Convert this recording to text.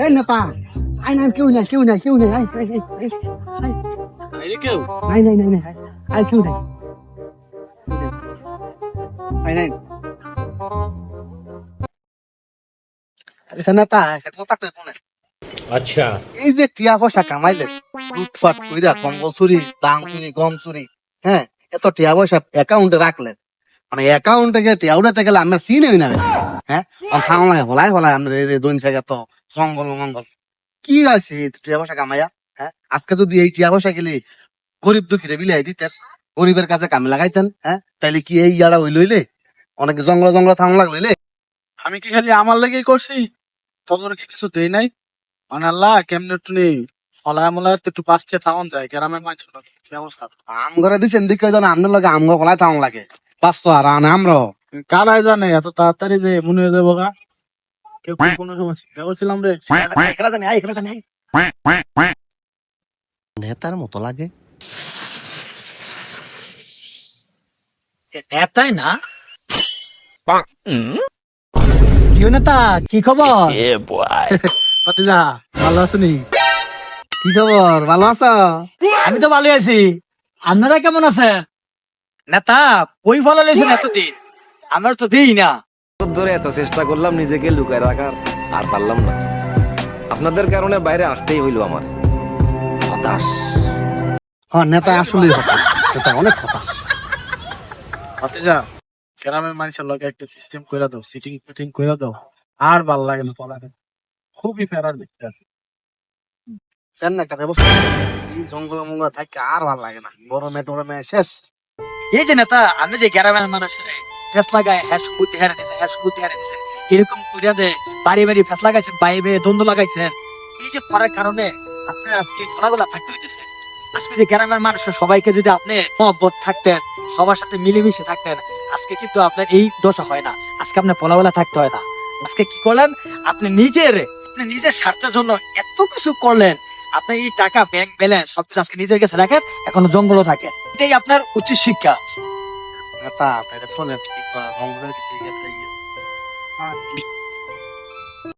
এই নেতা আই না কেউ নাই কেউ নাই কেউ নাই আই আই আই আই আই কেউ নাই নাই নাই নাই আই কেউ নাই আই নাই নেতা সেটা তাকতে কোনে আচ্ছা এই যে টিয়া পয়সা কামাইলে লুটফাট কইরা কম্বল চুরি দাম চুরি গম চুরি হ্যাঁ এত টিয়া পয়সা অ্যাকাউন্টে রাখলেন মানে অ্যাকাউন্টে গেলে টিয়া উড়াতে গেলে আমরা সিনেমি না হ্যাঁ? হলাই হলাই আমরা এই দৈন থেকে তো জঙ্গল মঙ্গল কি আছে এই টিয়া পয়সা কামাইয়া হ্যাঁ? আজকে যদি এই টিয়া পয়সা গেলে গরিব দুঃখীরে বিলাই দিতেন গরিবের কাছে কামে লাগাইতেন হ্যাঁ? তাইলে কি এই ইয়ারা ওই লইলে অনেক জঙ্গল জঙ্গল থাম লাগলে আমি কি খালি আমার লেগেই করছি? তোদের কি কিছু দেই নাই? মানে আল্লাহ কেমনে একটু নেই? ফলায় মলায় তো একটু পাচ্ছে থাউন যায় গ্রামের মানুষ কি অবস্থা? আম ঘরে দিচ্ছেন দিকে আপনার লগে আম গলায় থাম লাগে। পাঁচশো আর আনে আমরা। কারাই জানে এত তাড়াতাড়ি যে মনে হয়ে যাব গা। কেউ কি কোনো সময় চিন্তা করছিলাম রে? এখানে জানি আয়, এখানে জানি নেতার মতো লাগে। নেতাই না? কি নেতা কি খবর? পাতিজা ভালো আছেনি কি খবর? ভালো আছো? আমি তো ভালো আছি। আপনারা কেমন আছেন? নেতা কই ভালো লেগেছেন এতদিন? আমার তো দিই না। ধরে এত চেষ্টা করলাম নিজেকে লুকায় রাখার আর পারলাম না। আপনাদের কারণে বাইরে আসতেই হইল আমার। হতাশ। হ্যাঁ নেতা আসলে হতাশ। নেতা অনেক হতাশ। পাতিজা গ্রামের মানুষের লগে একটা সিস্টেম করে দাও সিটিং ফিটিং করে দাও আর ভালো লাগে না পড়াতে খুবই ফেরার ভিতরে আছে। কেন না একটা ব্যবস্থা এই জঙ্গল মঙ্গল থাকে আর ভালো লাগে না। গরমে টরমে শেষ। এই যে নেতা আমি যে গ্রামের মানুষের কুতি হেরে দিছে এরকম দে বাড়ি বাড়ি দ্বন্দ্ব এই যে কারণে আপনার আজকে থাকতে হইতেছে। আজকে যে গ্রামের সবাইকে যদি আপনি মহব্বত থাকতেন, সবার সাথে মিলেমিশে থাকতেন, আজকে কিন্তু আপনার এই দশা হয় না। আজকে আপনার থাকতে হয় না। আজকে কি করলেন? আপনি নিজের আপনি নিজের স্বার্থের জন্য এত কিছু করলেন। আপনি এই টাকা ব্যাংক ব্যালেন্স সবকিছু আজকে নিজের কাছে রাখেন, এখনও জঙ্গলও থাকেন এটাই আপনার উচিত শিক্ষা। নেতা আপনার শোনে ঠিক করা জঙ্গলের দিকে গেলে